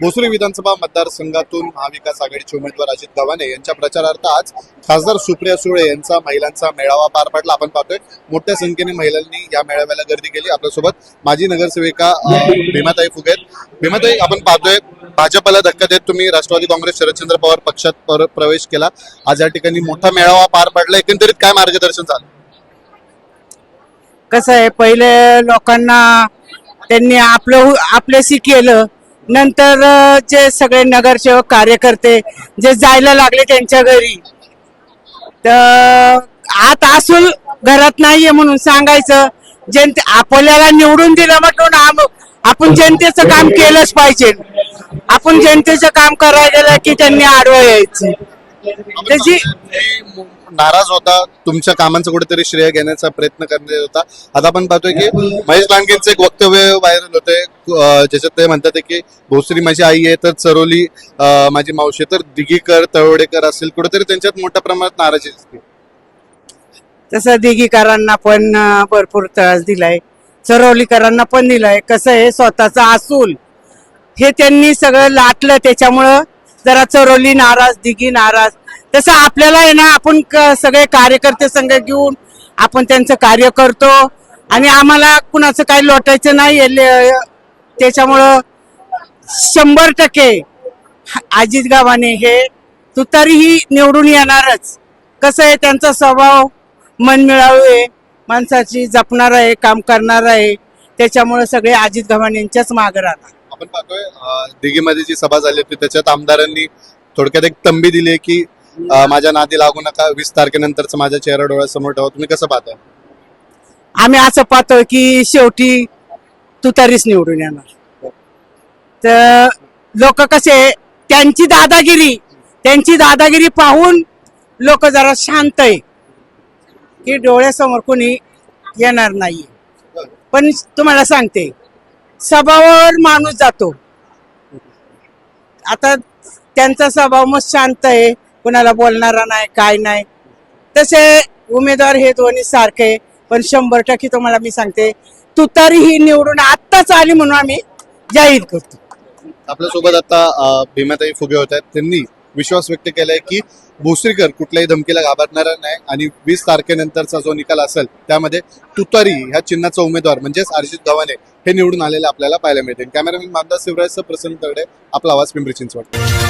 भोसरी विधानसभा मतदारसंघातून महाविकास आघाडीचे उमेदवार अजित गव्हाणे यांच्या प्रचारार्थ आज खासदार सुप्रिया सुळे यांचा महिलांचा मेळावा पार पडला. आपण पाहतोय मोठ्या संख्येने महिलांनी या मेळाव्याला गर्दी केली. आपल्यासोबत माजी नगरसेविका भीमाताई फुगे भीमाताई आपण पाहतोय भाजपला धक्का देत तुम्ही राष्ट्रवादी काँग्रेस शरदचंद्र पवार पक्षात प्रवेश केला. आज या ठिकाणी मोठा मेळावा पार पडला. एकंदरीत काय मार्गदर्शन झालं? कसं आहे पहिले लोकांना त्यांनी आपलं आपल्याशी केलं. नंतर जे सगळे नगरसेवक कार्यकर्ते जे जायला लागले त्यांच्या घरी. तर आत असून घरात नाहीये म्हणून सांगायचं जनते आपल्याला निवडून दिलं आम- आपण जनतेचं काम केलंच पाहिजे. आपण जनतेचं काम करायला की त्यांनी आडवं यायचं. त्याची नाराज होता तुमच्या कामांचं कुठेतरी श्रेय घेण्याचा प्रयत्न करण्यात होता. आता आपण पाहतोय की महेश लांडेंचं एक वक्तव्य व्हायरल होते. ज्याच्यात ते म्हणतात की भोसरी माझी आई आहे तर चरोली माझी मावशी तर दिघीकर तळवडेकर असेल. कुठेतरी त्यांच्यात मोठ्या प्रमाणात नाराजी दिसते. तसं दिघीकरांना पण भरपूर त्रास दिलाय. चरवलीकरांना पण दिलाय. कसं आहे स्वतःचा आसूल हे त्यांनी सगळं लाटलं. त्याच्यामुळं जरा चरवली नाराज दिघी नाराज. तसं आपल्याला आहे ना आपण क- सगळे कार्यकर्ते संघ घेऊन आपण त्यांचं कार्य करतो. आणि आम्हाला कुणाचं काही लोटायचं नाही त्याच्यामुळं शंभर टक्के अजित गावाने हे तुतारीही निवडून येणारच. कसं आहे त्यांचा स्वभाव मनमिळावू आहे माणसाची जपणार आहे काम करणार आहे. त्याच्यामुळे सगळे अजित गव्हाण यांच्याच मागे राहणार आपण पाहतोय दिघीमध्ये जी सभा झाली होती त्याच्यात आमदारांनी थोडक्यात एक तंबी दिली आहे की माझ्या नादी लागू नका. वीस तारखेनंतरच माझ्या चेहरा डोळ्यासमोर ठेवा. तुम्ही कसं पाहता आम्ही असं पाहतो की शेवटी तुतारीच निवडून येणार. तर लोक कसे त्यांची दादागिरी त्यांची दादागिरी पाहून लोक जरा शांत आहे. की डोळ्यासमोर कोणी येणार नाही पण तुम्हाला सांगते सभावर माणूस जातो. आता त्यांचा स्वभाव मग शांत आहे. कुणाला बोलणारा नाही काय नाही. तसे उमेदवार हे दोन्ही सारखे पण शंभर टक्के तुम्हाला मी सांगते तुतारी ही निवडून आत्ताच आली म्हणून आम्ही जाहीर करतो. आपल्यासोबत आता भीमाताई फुगे होत आहेत. त्यांनी विश्वास व्यक्त केलाय की भोसरीकर कुठल्याही धमकीला घाबरणारा नाही आणि वीस तारखेनंतरचा जो निकाल असेल त्यामध्ये तुतारी ह्या चिन्हाचा उमेदवार म्हणजेच अर्जित धवाने हे निवडून आलेले आपल्याला पाहायला मिळतील. कॅमेरामॅन मामदार शिवराजचं प्रसन्न तगडे आपला आवाज पिंपरी चिंचवड.